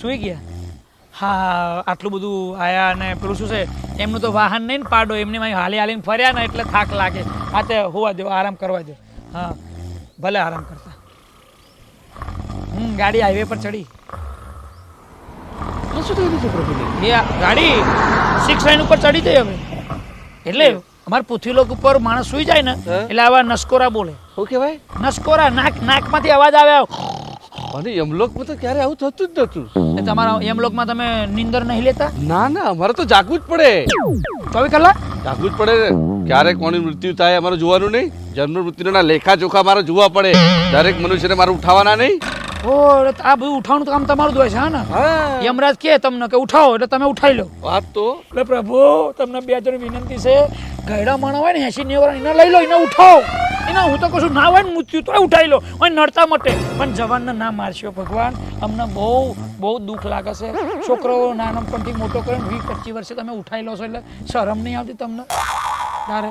સુઈ ગયા? હા આટલું બધું આયા અને પેલું શું છે એમનું તો વાહન નહીં ને પાડો એમની માં હાલી હાલીને ફર્યા ને એટલે થાક લાગે. હા તે હોવા દો આરામ કરવા દો હા ભલે આરામ કરતા. હમ ગાડી હાઈવે પર ચડી. શું થયું છે પ્રભુને? એ ગાડી સિક્સ લાઈન ઉપર ચડી જઈ હવે. એટલે અમારા પૃથ્વીલોક ઉપર માણસ સુઈ જાય ને એટલે આવા નસકોરા બોલે. શું કહેવાય? નસકોરા નાક નાકમાંથી અવાજ આવે. અને યમલોકમાં તો ક્યારે આવું થતું જ નતું. એ તમારા યમલોકમાં તમે નિંદર નહીં લેતા? ના ના અમારે તો જાગવું જ પડે. ચોવીસ કલાક? જાગવું જ પડે. ક્યારે કોની મૃત્યુ થાય અમારે જોવાનું નહીં. જન્મ મૃત્યુના લેખા જોખા મારે જોવા પડે. દરેક મનુષ્યને મારે ઉઠાવવાના નહીં. ઓ આ બધું ઉઠાવવાનું કામ તમારું જ હોય છે હા ને? હા. યમરાજ કે તમને કે ઉઠાવો એટલે તમે ઉઠાઈ લો. વાત તો એટલે પ્રભુ તમને બે જણ વિનંતી છે ગયડા માણસ હોય ને એસી નેવું એને લઈ લો એને ઉઠાવો. એના હું તો કશું ના હોય ને મૃત્યુ તો ઉઠાઈ લો. અને નડતા મટે. પણ જવાનને ના મારશો ભગવાન. અમને બહુ બહુ દુઃખ લાગે છે. છોકરો નાનપણથી મોટો કરીને વીસ પચીસ વર્ષે તમે ઉઠાઈ લો છો એટલે શરમ નહીં આવતી તમને? તારે?